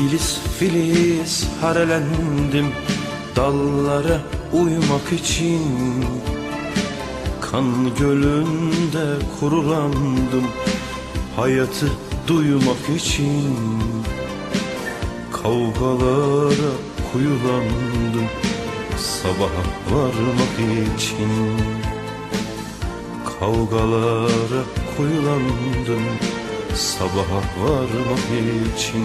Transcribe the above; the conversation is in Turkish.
Filiz filiz harelendim Dallara uyumak için. Kan gölünde kurulandım Hayatı duymak için. Kavgalara kuyulandım Sabaha varmak için. Kavgalara kuyulandım Sabaha varmak için